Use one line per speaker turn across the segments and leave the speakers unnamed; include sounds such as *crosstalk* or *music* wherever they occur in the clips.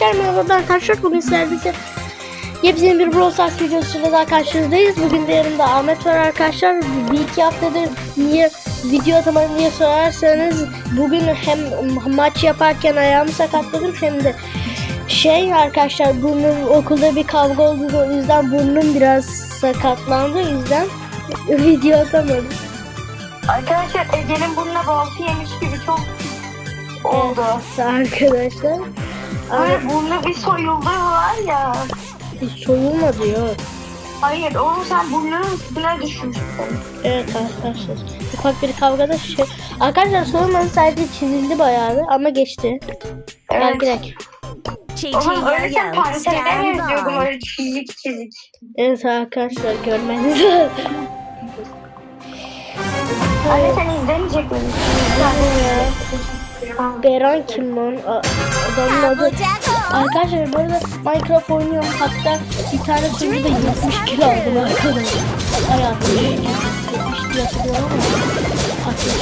Arkadaşlar merhaba arkadaşlar bugün sizlerle yepyeni bir Brawl Stars videosuyla daha karşınızdayız. Bugün de yanımda Ahmet var arkadaşlar. Bir iki haftadır niye video atamadım diye sorarsanız bugün hem maç yaparken ayağımı sakatladım hem de şey arkadaşlar burnum okulda bir kavga oldu o yüzden burnum biraz sakatlandı o yüzden video atamadım.
Arkadaşlar Ege'nin burnuna baltı yemiş gibi çok oldu.
Evet, arkadaşlar.
Böyle burnu bir soyuldu var ya.
hiç soyulmadı yok.
Hayır oğlum sen burnunun üstüne düşmüşsün.
Evet arkadaşlar. Ufak bir kavgada şey. Arkadaşlar sorunların sadece çizildi bayağı bir ama geçti. Gel
Evet.
gidelim.
Oğlum öyle sen
Yo-yo,
panterden yazıyordum öyle çizik çizik.
Evet arkadaşlar görmeniz lazım.
Anne sen izlemeyecek misin?
Beran kim lan? A- Adamın adı. Arkadaşlar bu arada Minecraft oynuyorum. Hatta bir tane sunucuda 70 kilo aldım arkadaşlar. Hayatım. 70 kilo hatırlıyorum ama. 60.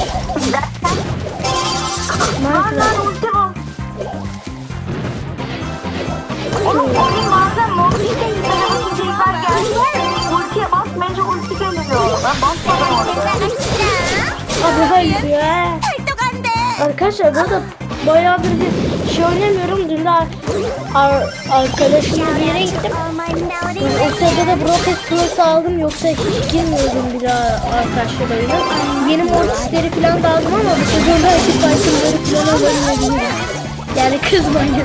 Lan lan ulti bu. Oğlum oyun bazen Mortis'te izlemek içerikler geldi. Ultiye basmayınca ulti geliyor. Ben basmadım orada.
Abi hayır ya. Arkadaşlar burada bayağı bir şey oynamıyorum. Dün de ar- ar- arkadaşımla bir yere gittim. O sırada da Broket Plus aldım yoksa hiç girmiyordum bile arkadaşlar oyuna. Yeni mortisleri falan da aldım ama bu sezonda açık itemleri falan alamadım. Yani kızmayın.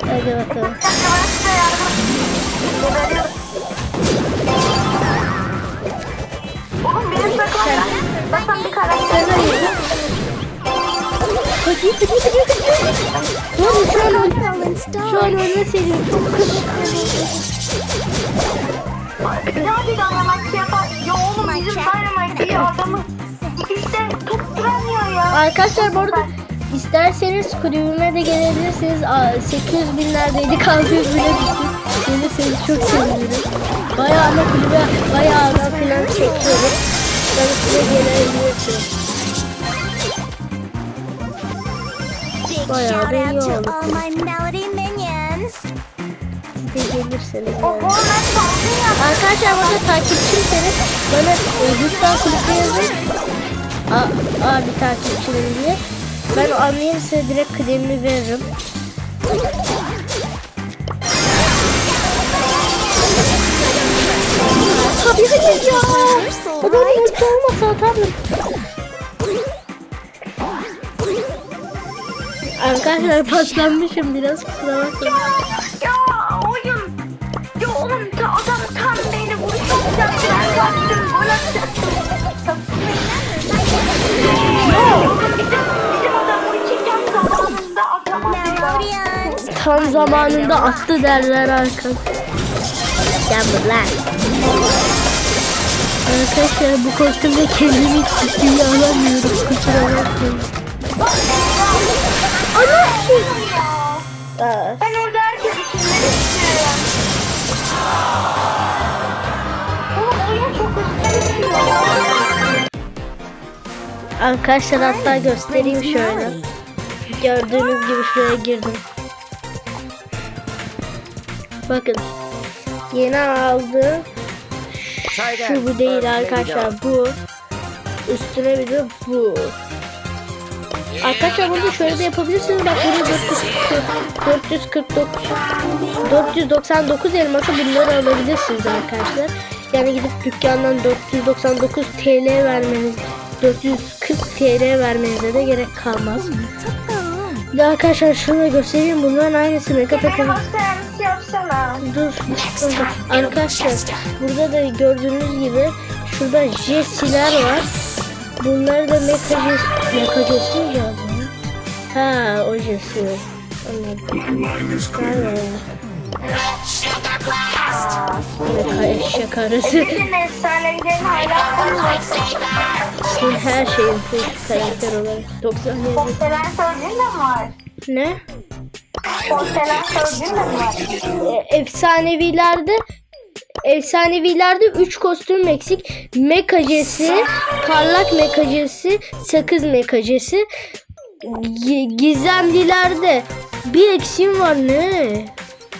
Hadi bakalım. Şu an oyunu seviyorum. Çok kız.
Ya bir dynamite yapar. Ya oğlum bizim dynamite bir adamı işte tutturamıyor ya.
Arkadaşlar bu arada isterseniz kulübüme de gelebilirsiniz. Aa, 800 binlerdeydik 600 bine düştük. Gelirseniz çok sevinirim. Bayağı ama kulübe bayağı adam falan çekiyorum. Ben size gelebilirsiniz. Bayağı da iyi oldu. De gelirseniz. Yani. Arkadaşlar burada takipçimseniz bana e, lütfen kulübe yazın. A- abi takipçilerim diye. Ben anlayayım size direkt kıdemini veririm. Tabii hayır ya. Adam ulti olmasa atardım. Arkadaşlar patlanmışım biraz kusura bakmayın.
Tam zamanında
attı derler arkadaşlar. Lan. Arkadaşlar bu kostümde kendimi ciddiye alamıyorum. Kusura bakmayın. Ana şey.
Ben orada herkes içimden istiyorum. Oyun çok.
Arkadaşlar hatta göstereyim şöyle. Gördüğünüz gibi şuraya girdim. Bakın. Yeni aldığım şu bu değil arkadaşlar bu. Üstüne bir de bu. Arkadaşlar burada şöyle de yapabilirsiniz. Bak burada 449 499 elması bunları alabilirsiniz arkadaşlar. Yani gidip dükkandan 499 TL vermeniz 440 TL vermenize de gerek kalmaz. Bir de arkadaşlar şunu da göstereyim. Bunların aynısı mega
gösterimizi yapsana.
Dur. Arkadaşlar burada da gördüğünüz gibi şurada Jesse'ler var. Bunları da Jesse mi yazıyor? Ha o Jesse. Anladım. Mecha eşek arası. Her şeyin full karakter olarak. 97.
Porselen sözcüğün de var?
Ne?
Porselen sözcüğün de mi var?
E, efsanevilerde efsanevilerde 3 kostüm eksik. Mekacesi, parlak mekacesi, sakız mekacesi. gi- gizemlilerde bir eksiğim var ne?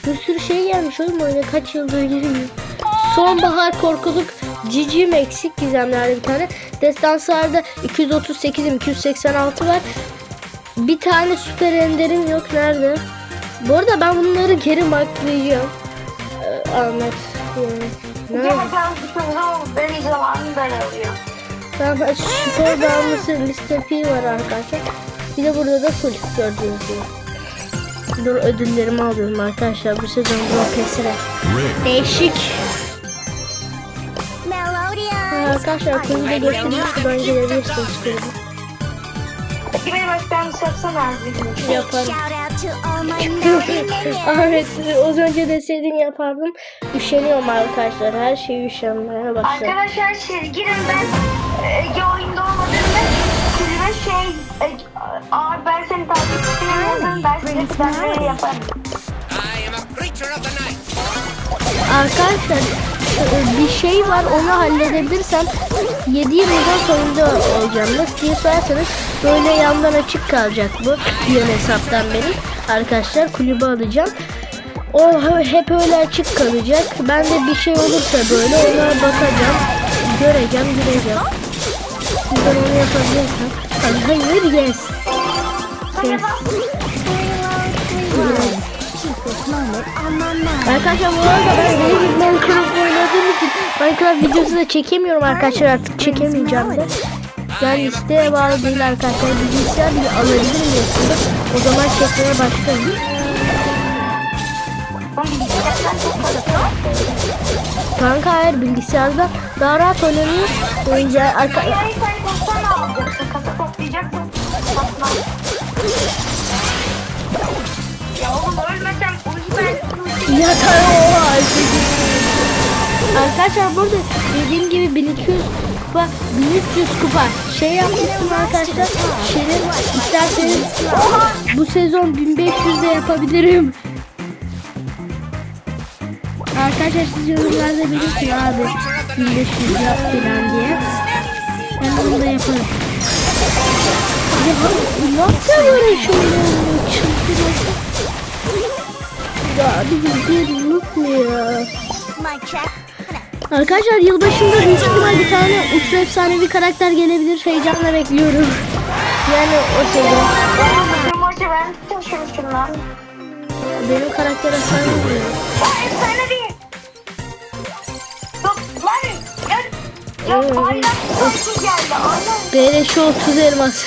Bir sürü şey gelmiş oğlum öyle kaç yıldır girmiyor. Sonbahar korkuluk cicim eksik gizemlerde bir tane. Destanslarda 238'im 286 var. Bir tane süper enderim yok nerede? Bu arada ben bunları geri maklayacağım. Ee, Ahmet. Nerede?
Gerçekten bütün zor benim zamanım ben alıyor.
Tamam spor bağımlısı liste P var arkadaşlar. Bir de burada da full gördüğünüz gibi. Dur ödüllerimi alıyorum arkadaşlar bu sezon Brokes'e. Değişik. Arkadaşlar kuyuda göstereyim şuradan gelebilirsiniz kuyuda.
Benim başkanım yapsana abi.
Yaparım. *laughs* Ahmet az önce deseydin yapardım. Üşeniyorum arkadaşlar. Her şeyi üşenmeye başladım.
Arkadaşlar şey girin ben Ege oyunda olmadığımda kulübe şey e, abi ben seni takip etmiyorum ben size planları yaparım.
Arkadaşlar e, bir şey var onu halledebilirsem 7 yıldan sonunda olacağım. Nasıl diye sorarsanız böyle yandan açık kalacak bu yön hesaptan benim. Arkadaşlar kulübe alacağım. O he- hep öyle açık kalacak. Ben de bir şey olursa böyle ona bakacağım. Göreceğim, gireceğim. Ben onu yapabilirsem. Hayır, yes. Yes. Arkadaşlar bu arada ben yeni bir Minecraft oynadığım için Minecraft videosu da çekemiyorum arkadaşlar artık çekemeyeceğim de. Yani isteğe bağlı değil arkadaşlar. Bilgisayar bile alabilir aslında? O zaman çekmeye
fazla.
Kanka hayır bilgisayarda daha rahat oynanıyor. Oyuncağı arka... Yatar oha Arkadaşlar burada dediğim gibi 1200 kupa 1300 kupa şey yapmıştım arkadaşlar Şirin isterseniz bu sezon 1500 de yapabilirim. Arkadaşlar siz yorumlarda belirtin abi 1500 yap falan diye. Ben onu da yaparım. Ya nasıl böyle şöyle çıldırıyorsun Ya bizim bir yok mu ya Arkadaşlar yılbaşında büyük ihtimal bir tane ultra efsanevi karakter gelebilir. Heyecanla bekliyorum. Yani o
bütün maçı ben taşımışım lan.
Benim karakter efsane.
Hayır sana değil. Yok lan. Ya, ya bayrak sanki geldi. Aynen.
Beleşi 30 elmas.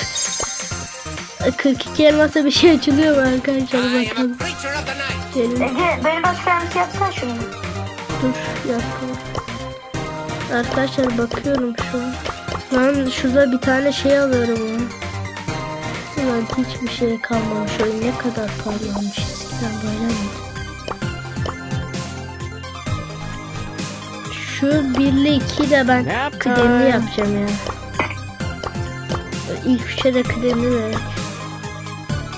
42 elmasa bir şey açılıyor mu arkadaşlar bakalım. Gelin
Ege beni başkanımız yapsana şunu.
dur yapalım. Arkadaşlar bakıyorum şu an. Lan şurada bir tane şey alıyorum ya. Lan hiçbir şey kalmamış. Oyun ne kadar parlamış eskiden böyle mi? Şu 1 ile 2 de ben kıdemli yapacağım ya. İlk üçe de kıdemli ver.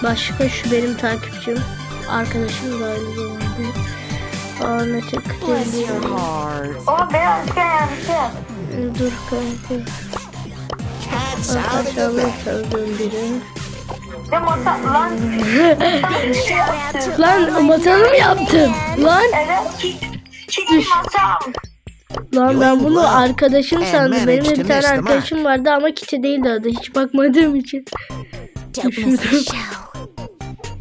Başka şu benim takipçim. Arkadaşım da aynı zamanda.
Oğlum beni başkan yanlış yap.
Dur kanka. Arkadaşlar not aldığım biri.
Ne masa lan.
Lan masanı mı yaptın? Lan
Evet. Ki masam.
lan ben bunu arkadaşım sandım. Benim de bir tane arkadaşım vardı ama kiti değildi adı. Hiç bakmadığım için. Düşündüm.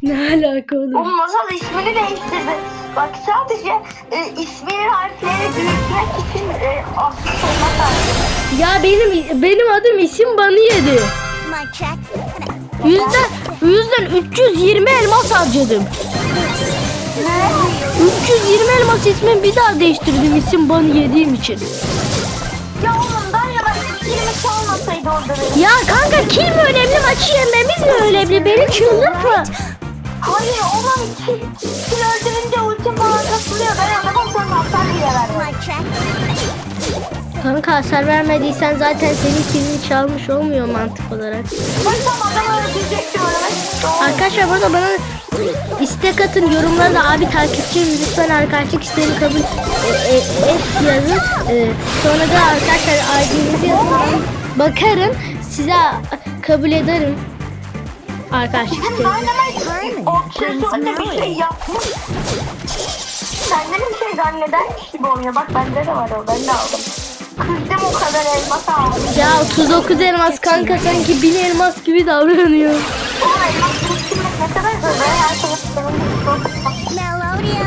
Ne alaka oğlum?
O masal ismini değiştirdi. Bak sadece e, isminin harflerini büyütmek için e, aslında olma tarzı.
Ya benim benim adım isim banı yedi. Yüzden yüzden 320 elmas harcadım.
Ne?
320 elmas ismimi bir daha değiştirdim isim banı yediğim için.
Ya oğlum ben ya ben 20 olmasaydı orada benim.
Ya kanka kill mi önemli maçı yenmemiz mi önemli? Beni çıldırtma.
Hayır oğlum ki, ki öldürünce ultim falan kasılıyor. Ben adamım sonra hasar bile vermem.
Kanka hasar vermediysen zaten senin killini çalmış olmuyor mantık olarak.
Ben tam adamı öldürecektim öyle.
Arkadaşlar burada bana istek atın yorumlarda abi takipçim lütfen arkadaşlık isteğini kabul e, e, et yazın. E, sonra da arkadaşlar ID'nizi yazın. Bakarım size kabul ederim. İstedim.
Dynamite obsesyonda bir şey yapmış. Senden bir şey zannedermiş gibi oynuyor. Bak bende de var o. Ben de aldım. Kızdım o kadar elmas aldım.
Ya 39 elmas kanka sanki 1000 elmas gibi davranıyor.
Ne kadar zor. Ben her şeyi.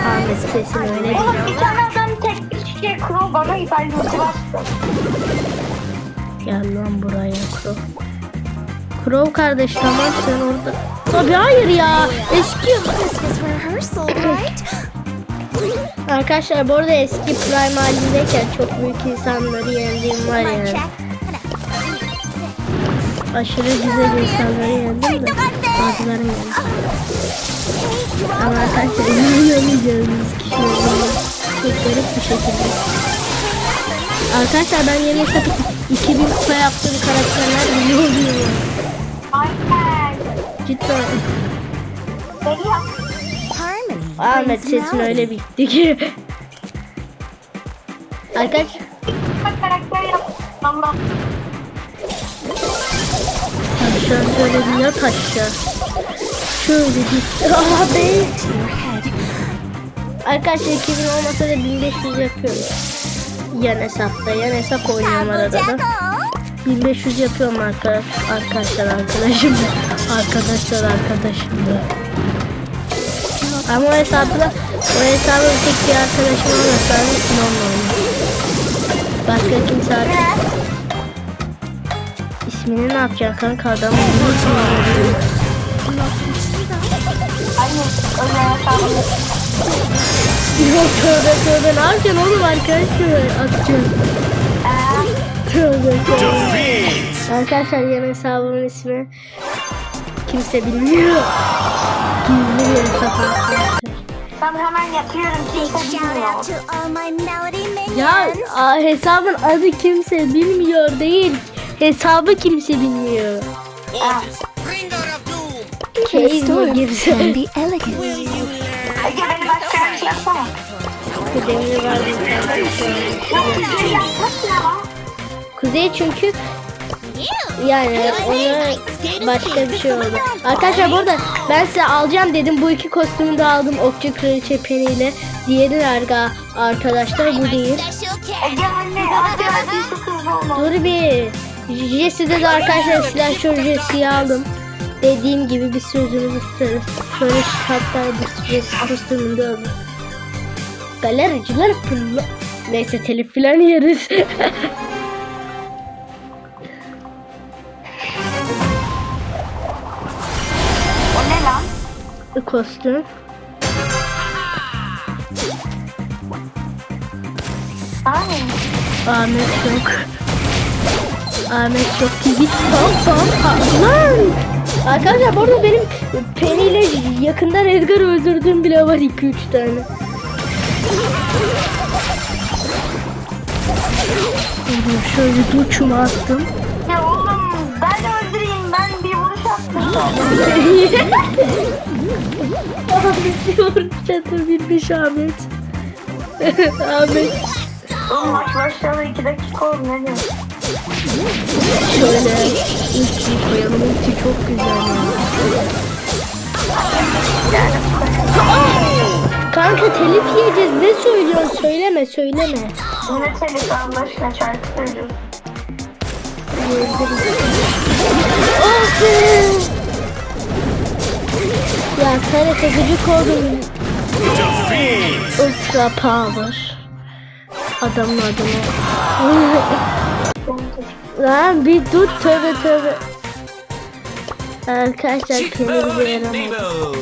Ahmet sesin öyle.
Oğlum bir tane adam tek bir şey kuro bana hiper motivasyon.
Gel lan buraya Crow. Crow kardeş tamam sen orada. Tabii hayır ya. Eski? *coughs* Arkadaşlar bu arada eski Prime halindeyken çok büyük insanları yendiğim var yani. Aşırı güzel insanları yendim de. Bazıları yendim. Ama arkadaşlar inanamayacağınız kişi olduğunu çok garip bir şekilde. Arkadaşlar ben yeni satıp 2000 kupa yaptığım karakterler biliyor oluyor. Cidden. Ahmet sesin öyle bitti ki. Arkadaş aşağı şöyle bir yat aşağı. Şöyle bir. Aha be. Arkadaşlar 2000 olmasa da 1500 yapıyorum. Yan hesapta yan hesap oynuyorum arada da.
Jackal.
1500 yapıyorum arkadaş, arkadaşlar arkadaşım arkadaşlar arkadaşım ama o hesapla o hesabı tek bir arkadaşım olmasa oynuyorum. Başka kimse artık ismini ne yapacaksın kanka adamın ismini. Yok tövbe tövbe ne yapacaksın oğlum arkadaşlar atacağım. Arkadaşlar yan hesabımın ismi kimse bilmiyor. Gizli bir hesap arkadaşlar.
Ben hemen yapıyorum. Kimse bilmiyor.
Ya a, hesabın adı kimse bilmiyor değil. Hesabı kimse bilmiyor.
Ah.
Bu kimse.
Ege beni başka bir şey yapsana.
Kudemli var.
Yok bir şey yapmasın ama.
Kuzey çünkü yani ona başka bir şey oldu. Arkadaşlar burada ben size alacağım dedim. Bu iki kostümü de aldım. Okçu kraliçe peniyle. Diğeri nerede arkadaşlar bu değil. Dur bir. Jesse'de de arkadaşlar silahşör Jesse'yi aldım. Dediğim gibi bir sözümüzü tutarız. Şöyle hatta bir Jesse kostümünü de aldım. Galericiler fırla... Neyse telif filan yeriz. *laughs* Kostüm. Ahmet yok. Ahmet yok gibi. Pam pam pam. Lan! Arkadaşlar bu arada benim Penny ile yakından Edgar öldürdüğüm bile var 2-3 tane. Şöyle duçumu attım.
Ya oğlum ben öldüreyim. Ben bir vuruş attım. *laughs*
Ahmet diyor çatı bilmiş Ahmet. Ahmet
Oğlum maç başladı 2 dakika oldu ne diyorsun?
şöyle ulti koyalım ulti çok güzel ya. Kanka telif yiyeceğiz ne söylüyorsun söyleme söyleme.
Ne telif Allah aşkına şarkı söylüyorsun.
TRT gıcık oldum. Ultra power. Adamın adını. Lan bir dur tövbe tövbe. Arkadaşlar kendimi bir yaramadım.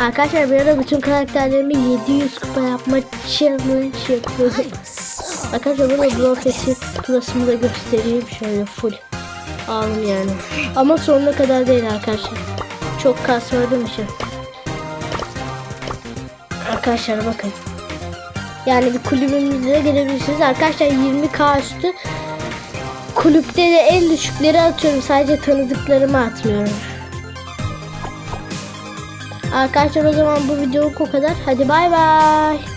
Arkadaşlar bir ara bütün karakterlerimi 700 kupa yapma challenge yapıyordum. Arkadaşlar burada Brofest'i turasımı da göstereyim şöyle full. Aldım yani. Ama sonuna kadar değil arkadaşlar. Çok kasmadığım için. Arkadaşlar bakın. Yani bir kulübümüze gelebilirsiniz. Arkadaşlar 20k üstü kulüpte de en düşükleri atıyorum. Sadece tanıdıklarımı atmıyorum. Arkadaşlar o zaman bu videoluk o kadar. Hadi bay bay.